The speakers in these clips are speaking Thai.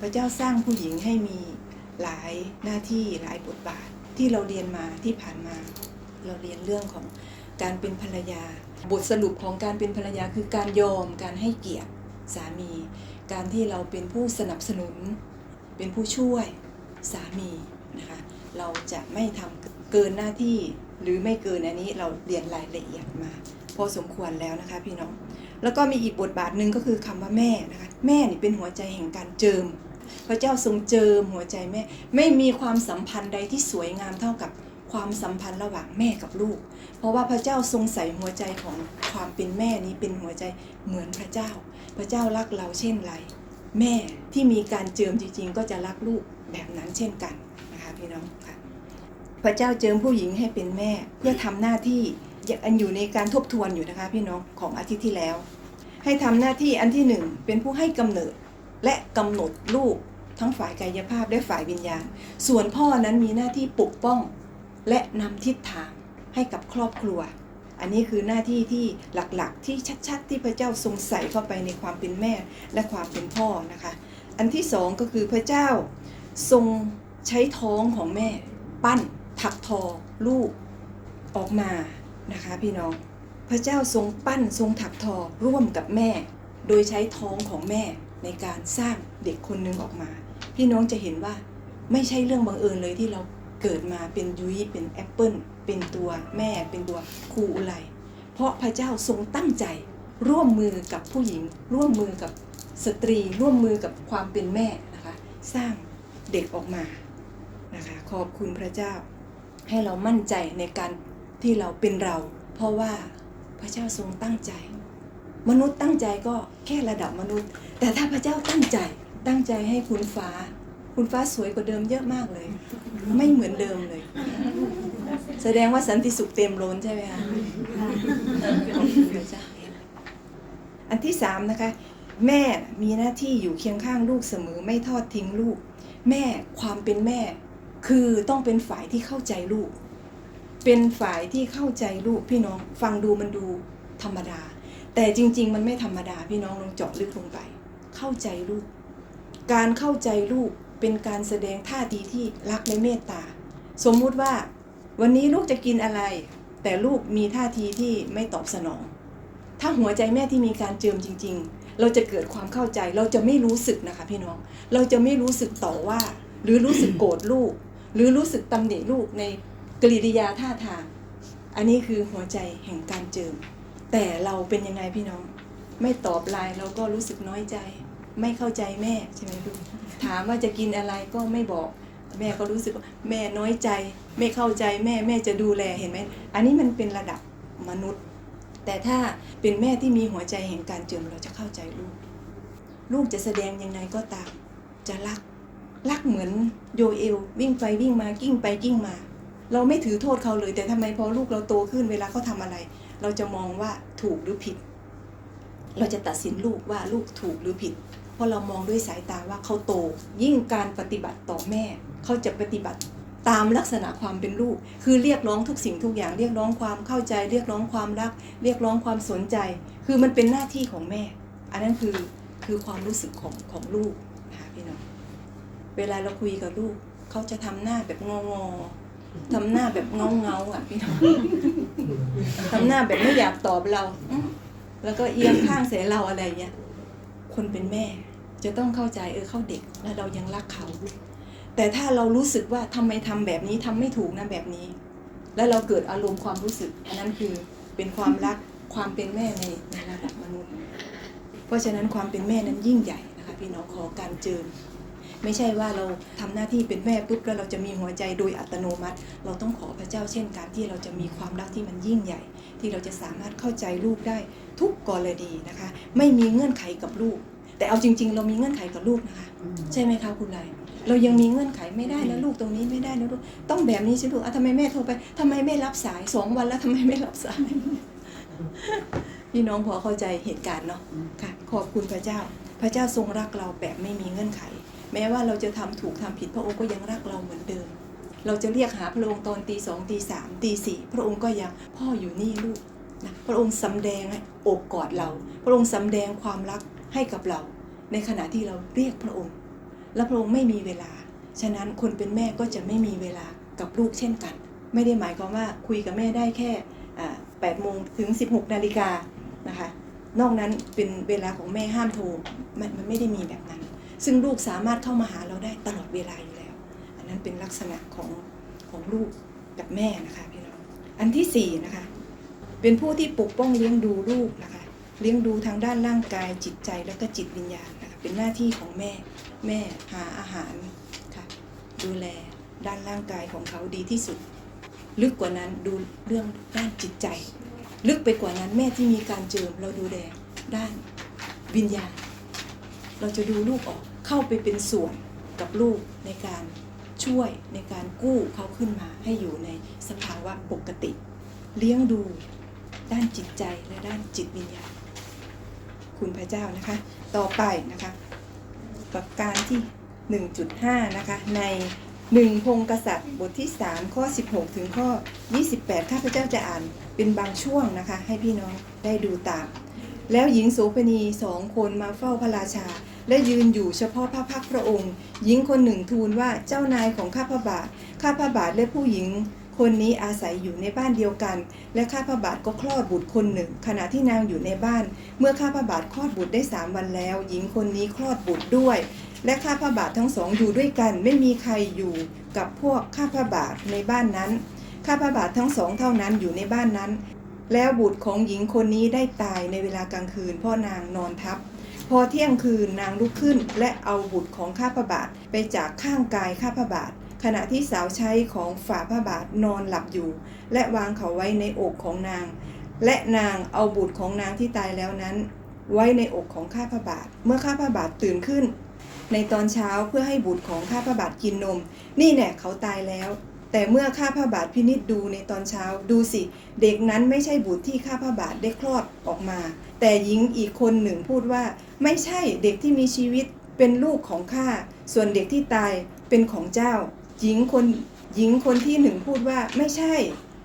พระเจ้าสร้างผู้หญิงให้มีหลายหน้าที่หลายบทบาทที่เราเรียนมาที่ผ่านมา เราเรียนเรื่องของการเป็นภรรยา บทสรุปของการเป็นภรรยาคือการยอมการให้เกียรติสามี การที่เราเป็นผู้สนับสนุน เป็นผู้ช่วยสามีนะคะเราจะไม่ทำเกินหน้าที่หรือไม่เกินอันนี้เราเรียนรายละเอียดมา พอสมควรแล้วนะคะพี่น้อง แล้วก็มีอีกบทบาทหนึ่งก็คือคำว่าแม่นะคะแม่นี่เป็นหัวใจแห่งการเจิม พระเจ้าทรงเจิมหัวใจแม่ ไม่มีความสัมพันธ์ใดที่สวยงามเท่ากับความสัมพันธ์ระหว่างแม่กับลูก เพราะว่าพระเจ้าทรงใส่หัวใจของความเป็นแม่นี้เป็นหัวใจเหมือนพระเจ้า พระเจ้ารักเราเช่นไร แม่ที่มีการเจิมจริง ๆ ก็จะรักลูกแบบนั้นเช่นกันนะคะพี่น้องค่ะ พระเจ้าเจิมผู้หญิงให้เป็นแม่เพื่อทำหน้าที่อันอยู่ในการทบทวนอยู่นะคะพี่น้องของอาทิตย์ที่แล้ว ให้ทำหน้าที่อันที่หนึ่งเป็นผู้ให้กำเนิด และกำหนดลูกทั้งฝ่ายกายภาพและฝ่ายวิญญาณ ส่วนพ่อนั้นมีหน้าที่ปกป้อง และนำทิศทางให้กับครอบครัว อันนี้คือหน้าที่ที่หลักๆ ที่ชัด ๆ ที่พระเจ้าทรงใส่เข้าไปในความเป็นแม่และความเป็นพ่อนะคะ อันที่สองก็คือพระเจ้าทรงใช้ท้องของแม่ ปั้นถักทอลูกออกมานะคะพี่น้อง พระเจ้าทรงปั้นทรงถักทอร่วมกับแม่ โดยใช้ท้องของแม่ ในการสร้างเด็กคนหนึ่งออกมา พี่น้องจะเห็นว่าไม่ใช่เรื่องบังเอิญเลยที่เราเกิดมาเป็นยุ้ยเป็นแอปเปิลเป็นตัวแม่เป็นตัวครูอุไรเพราะพระเจ้าทรงตั้งใจร่วมมือกับผู้หญิง ร่วมมือกับสตรี ร่วมมือกับความเป็นแม่นะคะสร้างเด็กออกมานะคะขอบคุณพระเจ้า ให้เรามั่นใจในการที่เราเป็นเรา เพราะว่าพระเจ้าทรงตั้งใจ มนุษย์ตั้งใจก็แค่ระดับมนุษย์ แต่ถ้าพระเจ้าตั้งใจตั้งใจให้คุณฟ้า คุณฟ้าสวยกว่าเดิมเยอะมากเลย ไม่เหมือนเดิมเลย แสดงว่าสันติสุขเต็มล้นใช่ไหมคะขอบคุณพระอันที่สามนะคะ แม่มีหน้าที่อยู่เคียงข้างลูกเสมอไม่ทอดทิ้งลูก แม่ความเป็นแม่ คือต้องเป็นฝ่ายที่เข้าใจลูก เป็นฝ่ายที่เข้าใจลูกพี่น้องฟังดูมันดูธรรมดา แต่จริง ๆ มันไม่ธรรมดาพี่น้องลองเจาะลึกลงไป เข้าใจลูก การเข้าใจลูกเป็นการแสดงท่าทีที่รักและเมตตา สมมุติว่า วันนี้ลูกจะกินอะไร แต่ลูกมีท่าทีที่ไม่ตอบสนอง ถ้าหัวใจแม่ที่มีการเจิมจริง ๆ เราจะเกิดความเข้าใจ เราจะไม่รู้สึกนะคะพี่น้อง เราจะไม่รู้สึกต่อว่า หรือรู้สึกโกรธลูก หรือรู้สึกตำหนิลูกในกริยาท่าทาง อันนี้คือหัวใจแห่งการเจิม แต่เราเป็นยังไงพี่น้อง ไม่ตอบไลน์เราก็รู้สึกน้อยใจ ไม่เข้าใจแม่ใช่ไหมลูกถามว่าจะกินอะไรก็ไม่บอก แม่ก็รู้สึกว่าแม่น้อยใจ ไม่เข้าใจแม่แม่จะดูแลเห็นไหมอันนี้มันเป็นระดับมนุษย์ แต่ถ้าเป็นแม่ที่มีหัวใจแห่งการเจิมเราจะเข้าใจลูก ลูกจะแสดงยังไงก็ตาม จะรักรักเหมือนโยเอลวิ่งไปวิ่งมากิ้งไปกิ้งมา เราไม่ถือโทษเขาเลย แต่ทำไมพอลูกเราโตขึ้นเวลาเขาทาอะไร เราจะมองว่าถูกหรือผิด เราจะตัดสินลูกว่าลูกถูกหรือผิด เพราะเรามองด้วยสายตาว่าเขาโต ยิ่งการปฏิบัติต่อแม่ เขาจะปฏิบัติตามลักษณะความเป็นลูก คือเรียกร้องทุกสิ่งทุกอย่างเรียกร้องความเข้าใจ เรียกร้องความรัก เรียกร้องความสนใจ คือมันเป็นหน้าที่ของแม่ อันนั้นคือคือความรู้สึกของของลูกนะคะพี่น้องเวลาเราคุยกับลูก เขาจะทำหน้าแบบงองอๆทำหน้าแบบเงาเงาๆอะพี่น้องทำหน้าแบบไม่อยากตอบเรา แล้วก็เอียงข้างใส่เราอะไรเงี้ยคนเป็นแม่จะต้องเข้าใจเออเขาเด็กแล้วเรายังรักเขา แต่ถ้าเรารู้สึกว่าทำไมทำแบบนี้ทำไม่ถูกนะแบบนี้ แล้วเราเกิดอารมณ์ความรู้สึก อันนั้นคือเป็นความรักความเป็นแม่ในในระดับมนุษย์ เพราะฉะนั้นความเป็นแม่นั้นยิ่งใหญ่นะคะพี่น้องขอการเจิม ไม่ใช่ว่าเราทำหน้าที่เป็นแม่ปุ๊บแล้วเราจะมีหัวใจโดยอัตโนมัติ เราต้องขอพระเจ้าเช่นกันที่เราจะมีความรักที่มันยิ่งใหญ่ ที่เราจะสามารถเข้าใจลูกได้ทุกกรณีนะคะ ไม่มีเงื่อนไขกับลูก แต่เอาจริง ๆ เรามีเงื่อนไขกับลูกนะคะ ใช่ไหมคะคุณไรเรายังมีเงื่อนไขไม่ได้นะลูกตรงนี้ไม่ได้นะลูกต้องแบบนี้สิลูกอะทำไมแม่โทรไปทำไมไม่รับสายสองวันแล้วทำไมไม่รับสายพี่น้องพอเข้าใจเหตุการณ์เนาะค่ะ ขอบคุณพระเจ้า พระเจ้าทรงรักเราแบบไม่มีเงื่อนไข แม้ว่าเราจะทำถูกทำผิดพระองค์ก็ยังรักเราเหมือนเดิม เราจะเรียกหาพระองค์ตอนตีสองตีสามตีสี่พระองค์ก็ยังพ่ออยู่นี่ลูกนะพระองค์สำแดงอบกอดเรา พระองค์สำแดงความรักให้กับเรา ในขณะที่เราเรียกพระองค์ และพระองค์ไม่มีเวลา ฉะนั้นคนเป็นแม่ก็จะไม่มีเวลากับลูกเช่นกัน ไม่ได้หมายความว่าคุยกับแม่ได้แค่8โมงถึง 16นาฬิกานะคะ นอกนั้นเป็นเวลาของแม่ห้ามโทรมันมันไม่ได้มีแบบนั้น ซึ่งลูกสามารถเข้ามาหาเราได้ตลอดเวลาอยู่แล้ว อันนั้นเป็นลักษณะของของลูกกับแม่นะคะพี่น้อง อันที่สี่นะคะ เป็นผู้ที่ปกป้องเลี้ยงดูลูกนะคะ เลี้ยงดูทางด้านร่างกายจิตใจแล้วก็จิตวิญญาณนะคะ เป็นหน้าที่ของแม่ แม่หาอาหารค่ะ ดูแลด้านร่างกายของเขาดีที่สุด ลึกกว่านั้นดูเรื่องด้านจิตใจ ลึกไปกว่านั้นแม่ที่มีการเจิมเราดูแลด้านวิญญาณ เราจะดูลูกออกเข้าไปเป็นส่วนกับลูกในการช่วยในการกู้เขาขึ้นมาให้อยู่ในสภาวะปกติ เลี้ยงดูด้านจิตใจและด้านจิตวิญญาณคุณพระเจ้านะคะ ต่อไปนะคะประการที่ 1.5 นะคะ ในหนึ่งพงกษัตริย์บทที่ 3 ข้อ 16 ถึงข้อ 28 ข้าพเจ้าจะอ่านเป็นบางช่วงนะคะ ให้พี่น้องได้ดูตาม แล้วหญิงโสเภณีสองคนมาเฝ้าพระราชา และยืนอยู่เฉพาะพระพักพระองค์ หญิงคนหนึ่งทูลว่าเจ้านายของข้าพระบาท ข้าพระบาทและผู้หญิง คนนี้อาศัยอยู่ในบ้านเดียวกัน และข้าพระบาทก็คลอดบุตรคนหนึ่ง ขณะที่นางอยู่ในบ้าน เมื่อข้าพระบาทคลอดบุตรได้สามวันแล้ว หญิงคนนี้คลอดบุตรด้วย และข้าพระบาททั้งสองอยู่ด้วยกัน ไม่มีใครอยู่กับพวกข้าพระบาทในบ้านนั้น ข้าพระบาททั้งสองเท่านั้นอยู่ในบ้านนั้น แล้วบุตรของหญิงคนนี้ได้ตายในเวลากลางคืนพ่อนางนอนทับ พอเที่ยงคืนนางลุกขึ้นและเอาบุตรของข้าพระบาทไปจากข้างกายข้าพระบาท ขณะที่สาวใช้ของฝ่าพระบาทนอนหลับอยู่ และวางเขาไว้ในอกของนาง และนางเอาบุตรของนางที่ตายแล้วนั้น ไว้ในอกของข้าพระบาท เมื่อข้าพระบาทตื่นขึ้น ในตอนเช้าเพื่อให้บุตรของข้าพระบาทกินนม นี่แน่เขาตายแล้ว แต่เมื่อข้าพระบาทพินิจดูในตอนเช้าดูสิ เด็กนั้นไม่ใช่บุตรที่ข้าพระบาทได้คลอดออกมา แต่หญิงอีกคนหนึ่งพูดว่า ไม่ใช่เด็กที่มีชีวิตเป็นลูกของข้า ส่วนเด็กที่ตายเป็นของเจ้า หญิงคนหญิงคนที่หนึ่งพูดว่าไม่ใช่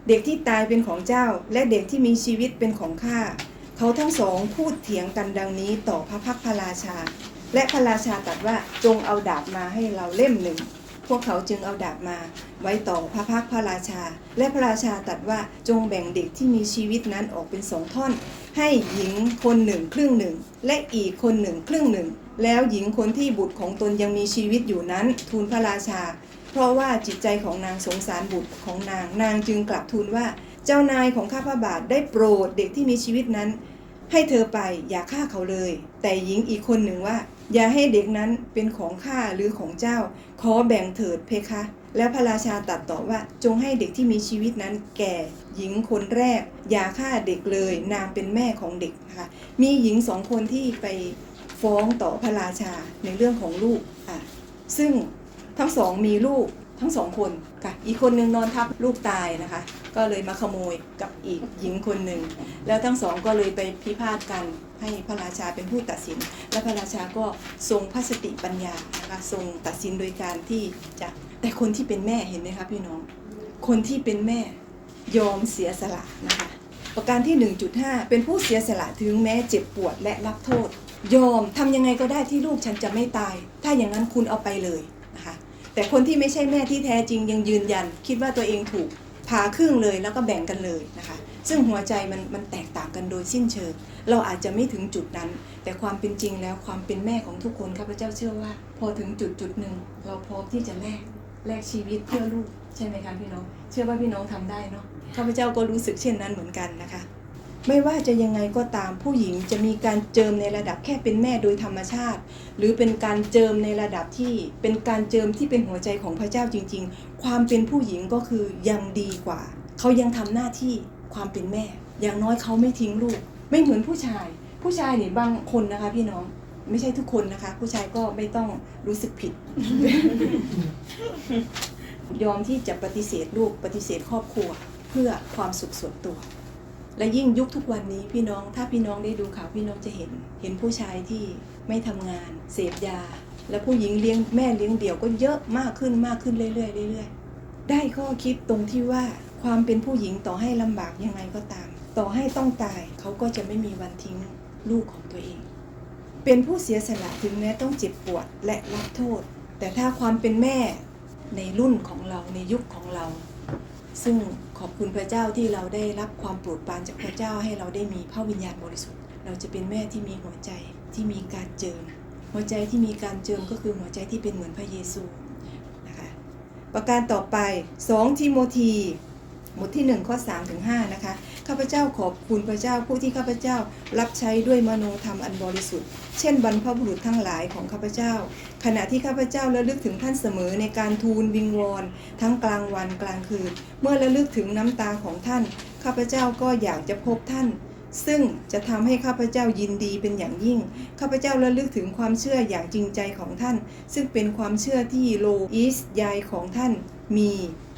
เด็กที่ตายเป็นของเจ้า และเด็กที่มีชีวิตเป็นของข้าเขาทั้งสองพูดเถียงกันดังนี้ต่อพระพักตร์พระราชา และพระราชาตรัสว่าจงเอาดาบมาให้เราเล่มหนึ่ง พวกเขาจึงเอาดาบมา ไว้ต่อพระพักพระราชา และพระราชาตรัสว่าจงแบ่งเด็กที่มีชีวิตนั้นออกเป็นสองท่อน ให้หญิงคนหนึ่งครึ่งหนึ่ง และอีกคนหนึ่งครึ่งหนึ่ง แล้วหญิงคนที่บุตรของตนยังมีชีวิตอยู่นั้นทูลพระราชา เพราะว่าจิตใจของนางสงสารบุตรของนางนางจึงกลับทูลว่าเจ้านายของข้าพระบาทได้โปรดเด็กที่มีชีวิตนั้น ให้เธอไปอย่าฆ่าเขาเลย แต่หญิงอีกคนหนึ่งว่า อย่าให้เด็กนั้นเป็นของข้าหรือของเจ้า ขอแบ่งเถิดเพคะ แล้วพระราชาตรัสต่อว่าจงให้เด็กที่มีชีวิตนั้นแก่หญิงคนแรก อย่าฆ่าเด็กเลย นางเป็นแม่ของเด็กนะคะมีหญิงสองคนที่ไปฟ้องต่อพระราชาในเรื่องของลูกอะซึ่งทั้งสองมีลูกทั้งสองคนค่ะอีกคนนึงนอนทับลูกตายนะคะ ก็เลยมาขโมยกับอีกหญิงคนหนึ่ง แล้วทั้งสองก็เลยไปพิพาทกันให้พระราชาเป็นผู้ตัดสิน และพระราชาก็ทรงพระสติปัญญานะคะทรงตัดสินโดยการที่จะแต่คนที่เป็นแม่เห็นไหมคะพี่น้อง คนที่เป็นแม่ยอมเสียสละนะคะประการที่ 1.5 เป็นผู้เสียสละถึงแม้เจ็บปวดและรับโทษ ยอมทำยังไงก็ได้ที่ลูกฉันจะไม่ตาย ถ้าอย่างนั้นคุณเอาไปเลยนะคะแต่คนที่ไม่ใช่แม่ที่แท้จริงยังยืนยัน คิดว่าตัวเองถูก ผ่าครึ่งเลยแล้วก็แบ่งกันเลยนะคะ ซึ่งหัวใจมันมันแตกต่างกันโดยสิ้นเชิง เราอาจจะไม่ถึงจุดนั้น แต่ความเป็นจริงแล้วความเป็นแม่ของทุกคนข้าพเจ้าเชื่อว่า พอถึงจุดจุดหนึ่งเราพร้อมที่จะแลกแลกชีวิตเพื่อลูกใช่ไหมคะพี่น้อง เชื่อว่าพี่น้องทำได้เนาะข้าพเจ้าก็รู้สึกเช่นนั้นเหมือนกันนะคะ ไม่ว่าจะยังไงก็ตามผู้หญิงจะมีการเจิมในระดับแค่เป็นแม่โดยธรรมชาติ หรือเป็นการเจิมในระดับที่เป็นการเจิมที่เป็นหัวใจของพระเจ้าจริง ๆ ความเป็นผู้หญิงก็คือยังดีกว่า เขายังทำหน้าที่ความเป็นแม่ อย่างน้อยเขาไม่ทิ้งลูก ไม่เหมือนผู้ชาย ผู้ชายนี่บางคนนะคะ พี่น้องไม่ใช่ทุกคนนะคะ ผู้ชายก็ไม่ต้องรู้สึกผิด ยอมที่จะปฏิเสธลูกปฏิเสธครอบครัว เพื่อความสุขส่วนตัว และยิ่งยุคทุกวันนี้พี่น้องถ้าพี่น้องได้ดูข่าวพี่น้องจะเห็น เห็นผู้ชายที่ไม่ทำงานเสพยา และผู้หญิงเลี้ยงแม่เลี้ยงเดี่ยวก็เยอะมากขึ้นมากขึ้นเรื่อยๆเรื่อยๆ ได้ข้อคิดตรงที่ว่าความเป็นผู้หญิงต่อให้ลำบากยังไงก็ตาม ต่อให้ต้องตายเขาก็จะไม่มีวันทิ้งลูกของตัวเอง เป็นผู้เสียสละถึงแม้ต้องเจ็บปวดและรับโทษ แต่ถ้าความเป็นแม่ในรุ่นของเราในยุคของเรา ซึ่ง อบคุณพระเจ้าที่เราได้รับความโปรดปรานจากพระเจ้าให้เราได้มีพระวิญญาณบริสุทธิ์ เราจะเป็นแม่ที่มีหัวใจที่มีการเจิม หัวใจที่มีการเจิมก็คือหัวใจที่เป็นเหมือนพระเยซูนะคะประการต่อไป 2 ทิโมธีบทที่ 1 ข้อ3ถึง5นะคะ ข้าพเจ้าขอบคุณพระเจ้าผู้ที่ข้าพเจ้ารับใช้ด้วยมโนธรรมอันบริสุทธิ์ เช่นบรรพบุรุษทั้งหลายของข้าพเจ้า ขณะที่ข้าพเจ้าระลึกถึงท่านเสมอในการทูลวิงวอนทั้งกลางวันกลางคืน เมื่อระลึกถึงน้ำตาของท่าน ข้าพเจ้าก็อยากจะพบท่านซึ่งจะทำให้ข้าพเจ้ายินดีเป็นอย่างยิ่ง ข้าพเจ้าระลึกถึงความเชื่ออย่างจริงใจของท่าน ซึ่งเป็นความเชื่อที่โลอิสยายของท่านมี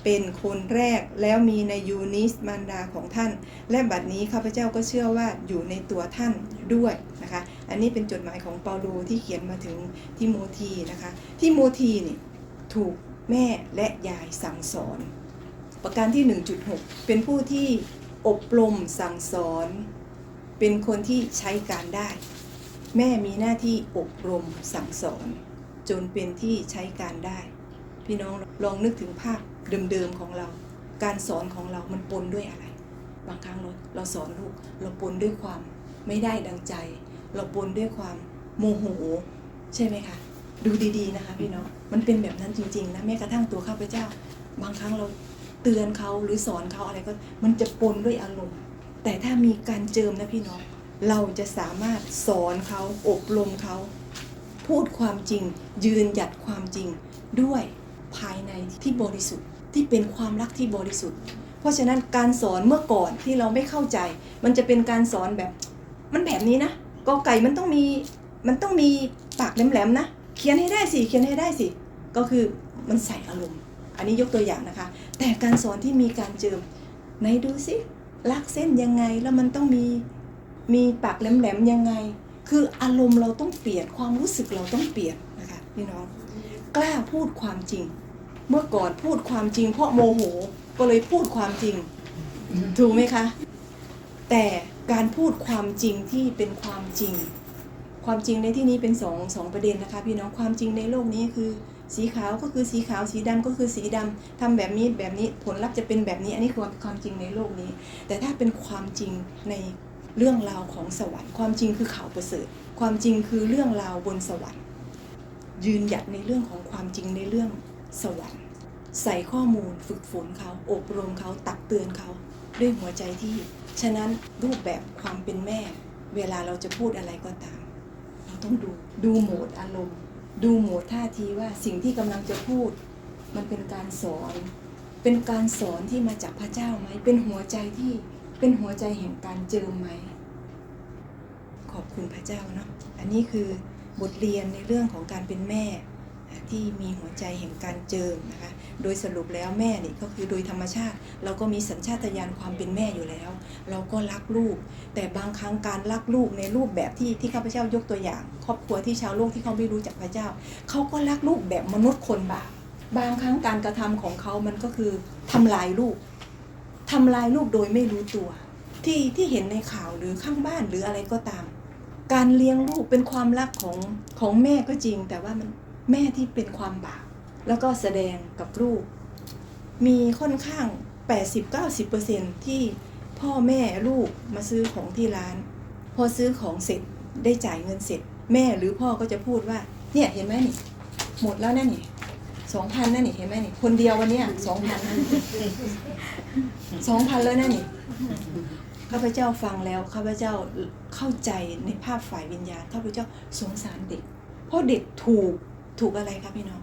เป็นคนแรกแล้วมีในยูนิสมารดาของท่าน และบัดนี้ข้าพเจ้าก็เชื่อว่าอยู่ในตัวท่านด้วยนะคะ อันนี้เป็นจดหมายของเปาโลที่เขียนมาถึงทิโมธีนะคะทิโมธีนี่ถูกแม่และยายสั่งสอน ประการที่ 1.6 เป็นผู้ที่อบรมสั่งสอน เป็นคนที่ใช้การได้ แม่มีหน้าที่อบรมสั่งสอน จนเป็นที่ใช้การได้ พี่น้องลองนึกถึงภาพ เดิมๆของเรา การสอนของเรามันปนด้วยอะไร บางครั้งเราเราสอนลูก เราปนด้วยความไม่ได้ดังใจ เราปนด้วยความโมโห ใช่ไหมคะ ดูดีๆนะคะพี่น้องมันเป็นแบบนั้นจริงๆนะแม้กระทั่งตัวข้าพเจ้า บางครั้งเราเตือนเขาหรือสอนเขาอะไรก็ มันจะปนด้วยอารมณ์แต่ถ้ามีการเจิมนะพี่น้องเราจะสามารถสอนเขาอบรมเขา พูดความจริง ยืนหยัดความจริงด้วยภายในที่บริสุทธิ์ ที่เป็นความรักที่บริสุทธิ์ เพราะฉะนั้นการสอนเมื่อก่อนที่เราไม่เข้าใจ มันจะเป็นการสอนแบบ มันแบบนี้นะกอไก่มันต้องมีมันต้องมีปากแหลมๆนะเขียนให้ได้สิเขียนให้ได้สิก็คือมันใส่อารมณ์ อันนี้ยกตัวอย่างนะคะ แต่การสอนที่มีการเจิมไหนดูสิลักเส้นยังไงแล้วมันต้องมีมีปากแหลมๆยังไง คืออารมณ์เราต้องเปลี่ยนความรู้สึกเราต้องเปลี่ยนนะคะพี่น้องกล้าพูดความจริง เมื่อก่อนพูดความจริง เพราะโมโหก็เลยพูดความจริง ถูกไหมคะ แต่การพูดความจริงที่เป็นความจริง ความจริงในที่นี้เป็นสองสองประเด็นนะคะ พี่น้องความจริงในโลกนี้คือ สีขาวก็คือสีขาวสีดำก็คือสีดำทำแบบนี้แบบนี้ผลลัพธ์จะเป็นแบบนี้ อันนี้คือความความจริงในโลกนี้ แต่ถ้าเป็นความจริงในเรื่องราวของสวรรค์ความจริงคือข่าวประเสริฐ ความจริงคือเรื่องราวบนสวรรค์ ยืนหยัดในเรื่องของความจริงในเรื่อง สวรรค์ ใส่ข้อมูลฝึกฝนเขาอบรมเขาตักเตือนเขาด้วยหัวใจที่ ฉะนั้นรูปแบบความเป็นแม่ เวลาเราจะพูดอะไรก็ตาม เราต้องดูดูโหมดอารมณ์ ดูโหมดท่าทีว่าสิ่งที่กำลังจะพูด มันเป็นการสอน เป็นการสอนที่มาจากพระเจ้าไหมเป็นหัวใจที่เป็นหัวใจแห่งการเจิมไหมขอบคุณพระเจ้าเนาะอันนี้คือบทเรียนในเรื่องของการเป็นแม่ ที่มีหัวใจแห่งการเจิมนะคะ โดยสรุปแล้วแม่นี่ก็คือโดยธรรมชาติ เราก็มีสัญชาตญาณความเป็นแม่อยู่แล้ว เราก็รักลูก แต่บางครั้งการรักลูกในรูปแบบที่ที่ข้าพเจ้ายกตัวอย่าง ครอบครัวที่ชาวโลกที่เขาไม่รู้จักพระเจ้า เขาก็รักลูกแบบมนุษย์คนบาปบางครั้งการกระทำของเขามันก็คือทำลายลูกทำลายลูกโดยไม่รู้ตัว ที่ที่เห็นในข่าวหรือข้างบ้านหรืออะไรก็ตาม การเลี้ยงลูกเป็นความรักของของแม่ก็จริง แต่ว่ามัน แม่ที่เป็นความบาปแล้วก็แสดงกับลูก มีค่อนข้าง 80-90%ที่พ่อแม่ลูกมาซื้อของที่ร้าน พอซื้อของเสร็จได้จ่ายเงินเสร็จ แม่หรือพ่อก็จะพูดว่า เนี่ยเห็นไหมนี่ หมดแล้วนะนี่สองพันนั่นนี่เห็นไหมนี่ คนเดียววันเนี้ยสองพันสองพันแล้วนะนี่ข้าพเจ้าฟังแล้วข้าพเจ้าเข้าใจในภาพฝ่ายวิญญาณข้าพเจ้าสงสารเด็ก เพราะเด็กถูก ถูกอะไรครับพี่น้อง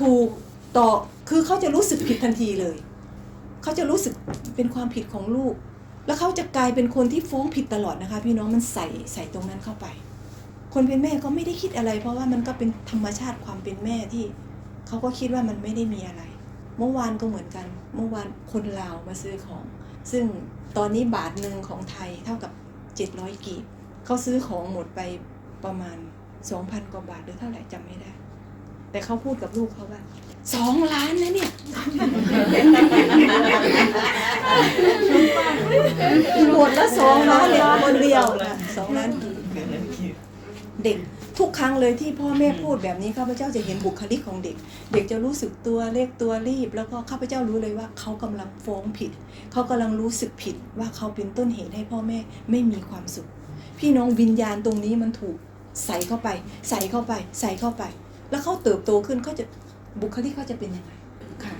ถูกต่อคือเขาจะรู้สึกผิดทันทีเลย เขาจะรู้สึกเป็นความผิดของลูก แล้วเขาจะกลายเป็นคนที่ฟ้องผิดตลอดนะคะ พี่น้องมันใส่ใส่ตรงนั้นเข้าไป คนเป็นแม่ก็ไม่ได้คิดอะไร เพราะว่ามันก็เป็นธรรมชาติความเป็นแม่ที่เขาก็คิดว่ามันไม่ได้มีอะไร เมื่อวานก็เหมือนกัน เมื่อวานคนลาวมาซื้อของ ซึ่งตอนนี้บาทหนึ่งของไทยเท่ากับ 700 กีบเขาซื้อของหมดไปประมาณ 2,000 กว่าบาทหรือเท่าไหร่จำไม่ได้ แต่เขาพูดกับลูกเขาว่าสองล้านนะเนี่ย หมดแล้วสองล้านเลยคนเดียวนะสองล้านกีบเด็กทุกครั้งเลยที่พ่อแม่พูดแบบนี้ข้าพเจ้าจะเห็นบุคลิกของเด็ก เด็กจะรู้สึกตัวเลขตัวรีบ แล้วก็ข้าพเจ้ารู้เลยว่าเขากำลังฟ้องผิด เขากำลังรู้สึกผิดว่าเขาเป็นต้นเหตุให้พ่อแม่ไม่มีความสุข พี่น้องวิญญาณตรงนี้มันถูกใส่เข้าไป ใส่เข้าไป ใส่เข้าไป แล้วเขาเติบโตขึ้นเขาจะบุคลิกเขาจะเป็นยังไงค่ะ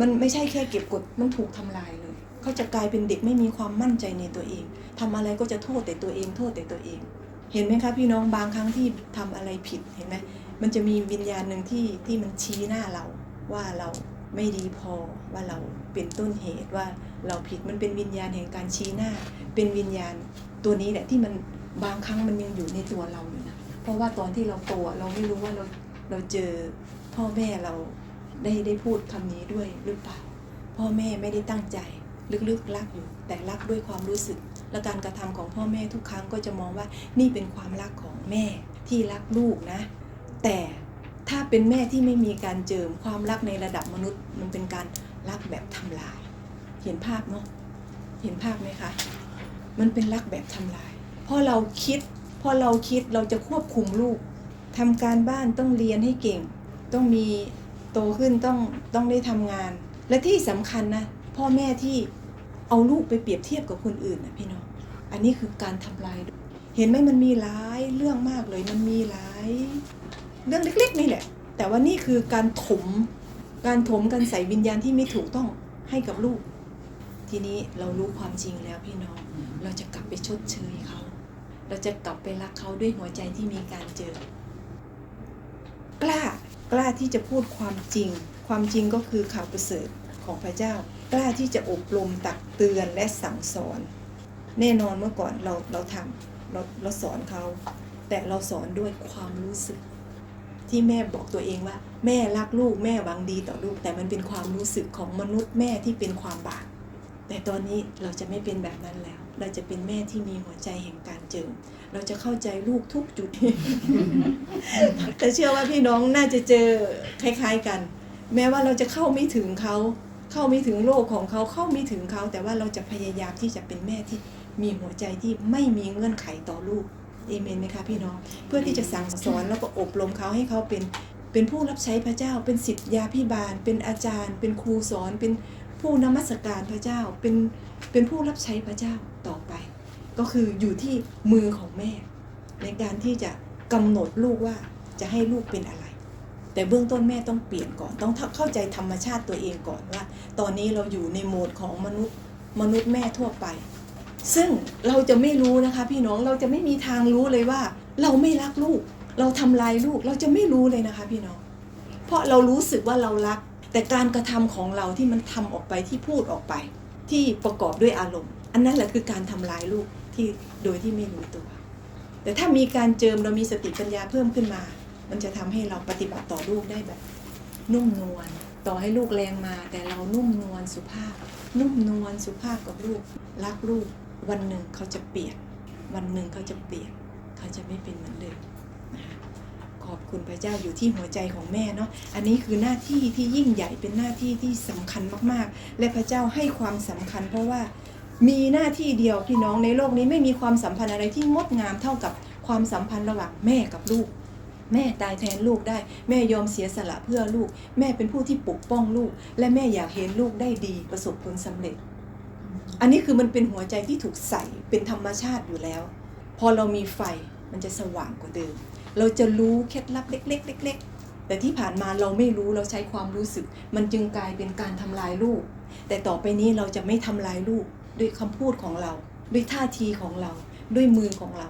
มันไม่ใช่แค่เก็บกดมันถูกทำลายเลยเขาจะกลายเป็นเด็กไม่มีความมั่นใจในตัวเองทำอะไรก็จะโทษแต่ตัวเอง โทษแต่ตัวเอง เห็นไหมคะพี่น้องบางครั้งที่ทำอะไรผิดเห็นไหมมันจะมีวิญญาณหนึ่งที่ที่มันชี้หน้าเราว่าเราไม่ดีพอว่าเราเป็นต้นเหตุว่าเราผิดมันเป็นวิญญาณแห่งการชี้หน้า เป็นวิญญาณตัวนี้แหละที่มันบางครั้งมันยังอยู่ในตัวเราอยู่นะเพราะว่าตอนที่เราโตอะเราไม่รู้ว่าเรา เราเจอพ่อแม่เราได้ได้พูดคำนี้ด้วยหรือเปล่า พ่อแม่ไม่ได้ตั้งใจ ลึกๆรักอยู่ แต่รักด้วยความรู้สึก และการกระทำของพ่อแม่ทุกครั้งก็จะมองว่านี่เป็นความรักของแม่ที่รักลูกนะ แต่ถ้าเป็นแม่ที่ไม่มีการเจิมความรักในระดับมนุษย์ มันเป็นการรักแบบทำลาย เห็นภาพเนาะเห็นภาพไหมคะ มันเป็นรักแบบทำลายพราะเราคิดพอเราคิดเราจะควบคุมลูก ทำการบ้านต้องเรียนให้เก่ง ต้องมีโตขึ้นต้องต้องได้ทำงาน และที่สำคัญนะพ่อแม่ที่เอาลูกไปเปรียบเทียบกับคนอื่นนะพี่น้องอันนี้คือการทำลาย เห็นไหมมันมีหลายเรื่องมากเลยมันมีหลายเรื่องเล็กๆนี่แหละ แต่ว่านี่คือการถมการถมการใส่วิญญาณที่ไม่ถูกต้องให้กับลูก ทีนี้เรารู้ความจริงแล้วพี่น้อง เราจะกลับไปชดเชยเขา เราจะกลับไปรักเขาด้วยหัวใจที่มีการเจอ กล้ากล้าที่จะพูดความจริง ความจริงก็คือข่าวประเสริฐของพระเจ้า กล้าที่จะอบรมตักเตือนและสั่งสอน แน่นอนเมื่อก่อนเราเราทำเราเราสอนเขา แต่เราสอนด้วยความรู้สึก ที่แม่บอกตัวเองว่า แม่รักลูกแม่หวังดีต่อลูก แต่มันเป็นความรู้สึกของมนุษย์แม่ที่เป็นความบาปแต่ตอนนี้เราจะไม่เป็นแบบนั้นแล้ว เราจะเป็นแม่ที่มีหัวใจแห่งการเจิม เราจะเข้าใจลูกทุกจุด แต่เชื่อว่าพี่น้องน่าจะเจอคล้าย ๆกัน แม้ว่าเราจะเข้าไม่ถึงเขา เข้าไม่ถึงโลกของเขาเข้าไม่ถึงเขา แต่ว่าเราจะพยายามที่จะเป็นแม่ที่มีหัวใจที่ไม่มีเงื่อนไขต่อลูกเอเมนไหมคะพี่น้อง เพื่อที่จะสั่งสอนแล้วก็อบรมเขาให้เขาเป็นเป็นผู้รับใช้พระเจ้า เป็นศิษยาพิบาล เป็นอาจารย์ เป็นครูสอน เป็นผู้นมัสการพระเจ้า เป็นเป็นผู้รับใช้พระเจ้าต่อไป ก็คืออยู่ที่มือของแม่ ในการที่จะกำหนดลูกว่าจะให้ลูกเป็นอะไร แต่เบื้องต้นแม่ต้องเปลี่ยนก่อนต้องเข้าใจธรรมชาติตัวเองก่อนว่า ตอนนี้เราอยู่ในโหมดของมนุษย์มนุษย์แม่ทั่วไป ซึ่งเราจะไม่รู้นะคะพี่น้องเราจะไม่มีทางรู้เลยว่า เราไม่รักลูก เราทำลายลูกเราจะไม่รู้เลยนะคะพี่น้อง เพราะเรารู้สึกว่าเรารัก แต่การกระทำของเราที่มันทำออกไปที่พูดออกไป ที่ประกอบด้วยอารมณ์ อันนั้นแหละคือการทำลายลูกที่โดยที่ไม่รู้ตัว แต่ถ้ามีการเจิมเรามีสติปัญญาเพิ่มขึ้นมา มันจะทำให้เราปฏิบัติต่อลูกได้แบบ นุ่มนวลต่อให้ลูกแรงมา แต่เรานุ่มนวลสุภาพ นุ่มนวลสุภาพกับลูกรักลูกวันหนึ่งเขาจะเปลี่ยนวันหนึ่งเขาจะเปลี่ยนเขาจะไม่เป็นเหมือนเดิมนะคะขอบคุณพระเจ้าอยู่ที่หัวใจของแม่เนาะ อันนี้คือหน้าที่ที่ยิ่งใหญ่เป็นหน้าที่ที่สำคัญมากๆ และพระเจ้าให้ความสำคัญเพราะว่า มีหน้าที่เดียวพี่น้องในโลกนี้ไม่มีความสัมพันธ์อะไรที่งดงามเท่ากับความสัมพันธ์ระหว่างแม่กับลูก แม่ตายแทนลูกได้ แม่ยอมเสียสละเพื่อลูก แม่เป็นผู้ที่ปกป้องลูก และแม่อยากเห็นลูกได้ดีประสบผลสำเร็จ อันนี้คือมันเป็นหัวใจที่ถูกใส่เป็นธรรมชาติอยู่แล้ว พอเรามีไฟมันจะสว่างกว่าเดิม เราจะรู้เคล็ดลับเล็ก ๆ เล็ก ๆ แต่ที่ผ่านมาเราไม่รู้เราใช้ความรู้สึก มันจึงกลายเป็นการทำลายลูก แต่ต่อไปนี้เราจะไม่ทำลายลูก ด้วยคำพูดของเรา ด้วยท่าทีของเรา ด้วยมือของเรา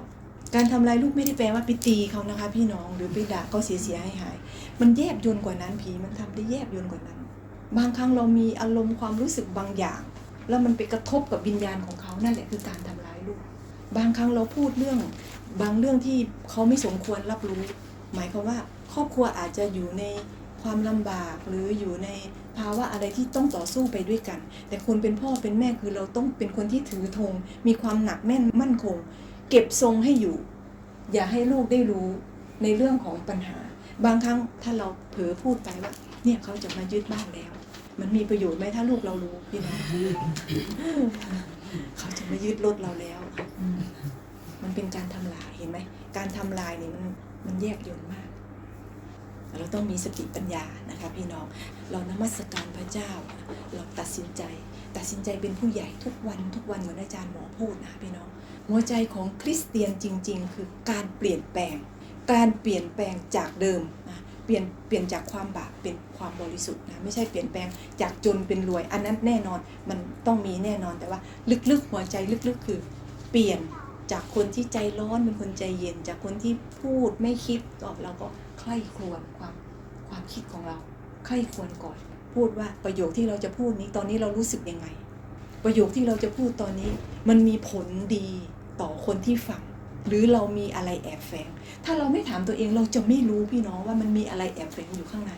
การทำลายลูกไม่ได้แปลว่าไปตีเขานะคะ พี่น้องหรือไปด่าก็เขาเสียหายหายมันแยบยนกว่านั้นผีมันทำได้แยบยนกว่านั้น บางครั้งเรามีอารมณ์ความรู้สึกบางอย่าง แล้วมันไปกระทบกับวิญญาณของเขานั่นแหละคือการทำร้ายลูก บางครั้งเราพูดเรื่อง บางเรื่องที่เขาไม่สมควรรับรู้ หมายความว่าครอบครัวอาจจะอยู่ใน ความลำบากหรืออยู่ในภาวะอะไรที่ต้องต่อสู้ไปด้วยกัน แต่คนเป็นพ่อเป็นแม่คือเราต้องเป็นคนที่ถือธงมีความหนักแน่นมั่นคง เก็บทรงให้อยู่ อย่าให้ลูกได้รู้ในเรื่องของปัญหา บางครั้งถ้าเราเผลอพูดไปว่า เนี่ยเขาจะมายึดบ้านแล้ว มันมีประโยชน์ไหมถ้าลูกเรารู้พี่น้องเขาจะมายึดรถเราแล้ว มันเป็นการทำลายเห็นไหมการทำลายนี่มันมันแยบยลมาก เราต้องมีสติปัญญานะคะพี่น้อง เรานมัสการพระเจ้า เราตัดสินใจ ตัดสินใจเป็นผู้ใหญ่ทุกวันทุกวันเหมือนอาจารย์หมอพูดนะพี่น้อง หัวใจของคริสเตียนจริง ๆ คือการเปลี่ยนแปลง การเปลี่ยนแปลงจากเดิมนะเปลี่ยนเปลี่ยนจากความบาปเป็นความบริสุทธิ์นะไม่ใช่เปลี่ยนแปลงจากจนเป็นรวย อันนั้นแน่นอนมันต้องมีแน่นอนแต่ว่า ลึกๆหัวใจลึกๆคือ เปลี่ยนจากคนที่ใจร้อนเป็นคนใจเย็น จากคนที่พูดไม่คิดก็เราก็ ใคร่ครวญความความคิดของเราใคร่ครวญก่อน พูดว่าประโยคที่เราจะพูดนี้ตอนนี้เรารู้สึกยังไง ประโยคที่เราจะพูดตอนนี้ มันมีผลดีต่อคนที่ฟังหรือเรามีอะไรแอบแฝง ถ้าเราไม่ถามตัวเองเราจะไม่รู้พี่น้องว่ามันมีอะไรแอบแฝงอยู่ข้างใน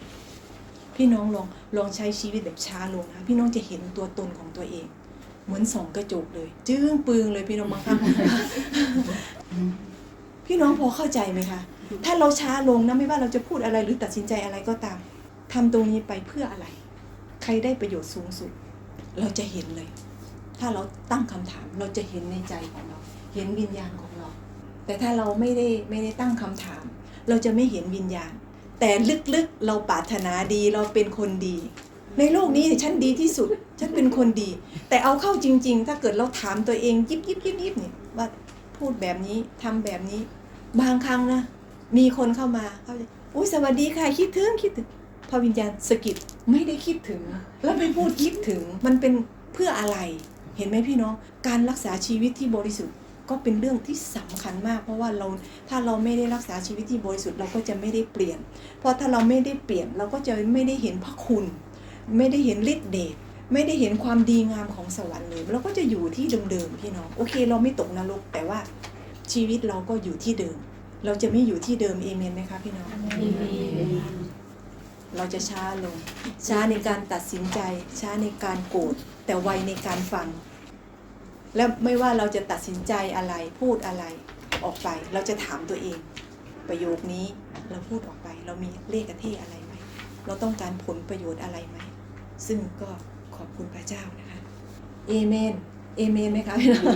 พี่น้องลองลองใช้ชีวิตแบบช้าลงนะ พี่น้องจะเห็นตัวตนของตัวเอง เหมือนส่องกระจกเลย จึ้งปึงเลยพี่น้องบางครั้งพี่น้องพอเข้าใจไหมคะ ถ้าเราช้าลงนะไม่ว่าเราจะพูดอะไรหรือตัดสินใจอะไรก็ตามทำตรงนี้ไปเพื่ออะไร ใครได้ประโยชน์สูงสุด เราจะเห็นเลย ถ้าเราตั้งคำถามเราจะเห็นในใจของเรา เห็นวิญญาณของเรา แต่ถ้าเราไม่ได้ไม่ได้ตั้งคำถาม เราจะไม่เห็นวิญญาณ แต่ลึกๆเราปรารถนาดีเราเป็นคนดี ในโลกนี้ฉันดีที่สุด ฉันเป็นคนดี แต่เอาเข้าจริง ๆ ถ้าเกิดเราถามตัวเองยิบยิบยิบยิบเนี่ยว่าพูดแบบนี้ทำแบบนี้ บางครั้งนะ มีคนเข้ามาเขาจะอุ้ยสวัสดีค่ะคิดถึงคิดถึงพอวิญญาณสกิดไม่ได้คิดถึง แล้วไปพูดคิดถึงมันเป็นเพื่ออะไร เห็นไหมพี่น้อง การรักษาชีวิตที่บริสุทธิ์ก็เป็นเรื่องที่สำคัญมาก เพราะว่าเราถ้าเราไม่ได้รักษาชีวิตที่บริสุทธิ์เราก็จะไม่ได้เปลี่ยน เพราะถ้าเราไม่ได้เปลี่ยนเราก็จะไม่ได้เห็นพระคุณ ไม่ได้เห็นฤทธิ์เดชไม่ได้เห็นความดีงามของสวรรค์เลยเราก็จะอยู่ที่เดิมๆพี่น้องโอเค เราไม่ตกนรกแต่ว่าชีวิตเราก็อยู่ที่เดิม เราจะไม่อยู่ที่เดิมเอเมนไหมคะพี่น้องเราจะช้าลง ช้าในการตัดสินใจ ช้าในการโกรธแต่ไวในการฟัง และไม่ว่าเราจะตัดสินใจอะไรพูดอะไรออกไป เราจะถามตัวเอง ประโยคนี้เราพูดออกไป เรามีเลขกระเทอะไรไหม เราต้องการผลประโยชน์อะไรไหม ซึ่งก็ขอบคุณพระเจ้านะคะเอเมนเอเมนไหมคะพี่น้อง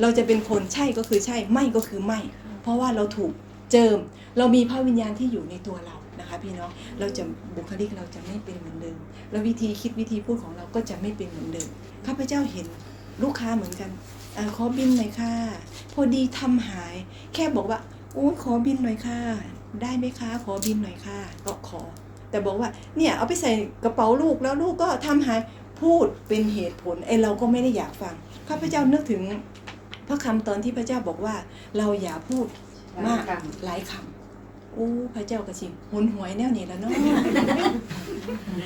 เราจะเป็นคนใช่ก็คือใช่ไม่ก็คือไม่ เพราะว่าเราถูกเจิม เรามีพระวิญญาณที่อยู่ในตัวเรานะคะพี่น้องเราจะบุคลิกเราจะไม่เป็นเหมือนเดิม แล้ววิธีคิดวิธีพูดของเราก็จะไม่เป็นเหมือนเดิมข้าพเจ้าเห็นลูกค้าเหมือนกันอขอบินหน่อยค่ะ พอดีทำหาย แค่บอกว่าโอ้ขอบินหน่อยค่ะ ได้ไหมคะ ขอบินหน่อยค่ะ ก็ขอ แต่บอกว่าเนี่ยเอาไปใส่กระเป๋าลูกแล้วลูกก็ทำหายพูดเป็นเหตุผลไอเราก็ไม่ได้อยากฟังข้าพเจ้านึกถึง พระคำตอนที่พระเจ้าบอกว่าเราอย่าพูดมากหลายคำโอ้พระเจ้ากระชิมหุนหวยแนวนี้แล้วเนาะ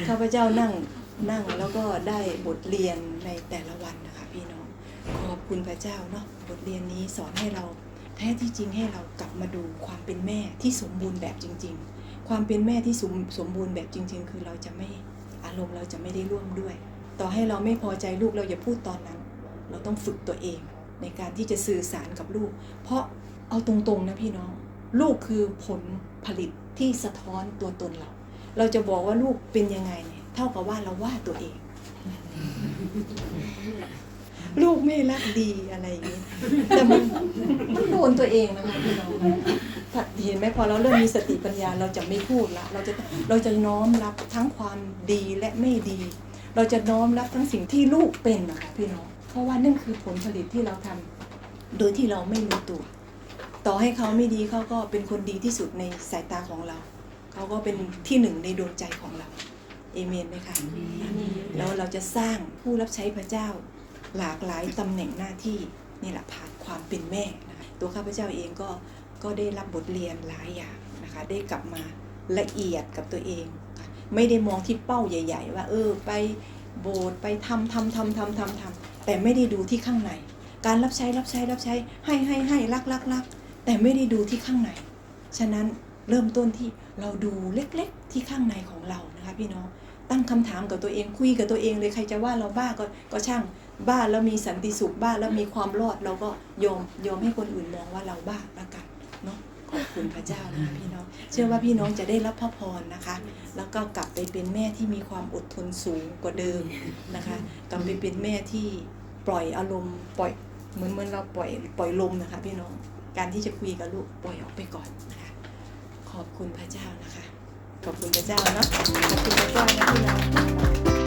ข้าพเจ้านั่งนั่งแล้วก็ได้บทเรียนในแต่ละวันนะคะพี่น้องขอบคุณพระเจ้าเนาะบทเรียนนี้สอนให้เราแท้ที่จริงให้เรากลับมาดูความเป็นแม่ที่สมบูรณ์แบบจริง ๆ ความเป็นแม่ที่สมสมบูรณ์แบบจริง ๆ คือเราจะไม่อารมณ์เราจะไม่ได้ร่วมด้วย ต่อให้เราไม่พอใจลูกเราอย่าพูดตอนนั้น เราต้องฝึกตัวเอง ในการที่จะสื่อสารกับลูก เพราะเอาตรงๆนะพี่น้อง ลูกคือผลผลิตที่สะท้อนตัวตนเรา เราจะบอกว่าลูกเป็นยังไงเนี่ยเท่ากับว่าเราว่าตัวเอง ลูกไม่รักดีอะไรอย่างนี้แต่มันมันโดนตัวเองนะคะพี่น้องถ้าเห็นไหมพอเราเริ่มมีสติปัญญาเราจะไม่พูดละเราจะเราจะน้อมรับทั้งความดีและไม่ดี เราจะน้อมรับทั้งสิ่งที่ลูกเป็นนะคะพี่น้อง เพราะว่านั่นคือผลผลิตที่เราทำโดยที่เราไม่รู้ตัว ต่อให้เขาไม่ดีเขาก็เป็นคนดีที่สุดในสายตาของเรา เขาก็เป็นที่หนึ่งในดวงใจของเราเอเมนไหมคะแล้วเราจะสร้างผู้รับใช้พระเจ้าหลากหลายตำแหน่งหน้าที่นี่แหละผ่านความเป็นแม่นะคะตัวข้าพเจ้าเองก็ก็ได้รับบทเรียนหลายอย่างนะคะได้กลับมาละเอียดกับตัวเองค่ะไม่ได้มองที่เป้าใหญ่ ๆ ว่า เออไปโบสถ์ไปทำทำทำทำทำทำ แต่ไม่ได้ดูที่ข้างใน การรับใช้รับใช้รับใช้ ให้ให้ให้รักรักรักแต่ไม่ได้ดูที่ข้างใน ฉะนั้นเริ่มต้นที่เราดูเล็กๆที่ข้างในของเรานะคะพี่น้องตั้งคำถามกับตัวเองคุยกับตัวเองเลยใครจะว่าเราบ้าก็ก็ช่างบ้าแล้วมีสันติสุขบ้าแล้วมีความรอดเราก็ยอมยอมให้คนอื่นมองว่าเราบ้าละกันเนาะ ขอบคุณพระเจ้านะคะพี่น้อง เชื่อว่าพี่น้องจะได้รับพระพรนะคะ แล้วก็กลับไปเป็นแม่ที่มีความอดทนสูงกว่าเดิมนะคะ กลับไปเป็นแม่ที่ปล่อยอารมณ์ปล่อยเหมือนเหมือนเราปล่อยปล่อยลมนะคะ พี่น้อง การที่จะคุยกับลูกปล่อยออกไปก่อนนะคะ ขอบคุณพระเจ้านะคะ ขอบคุณพระเจ้าเนาะขอบคุณพระเจ้านะพี่น้อง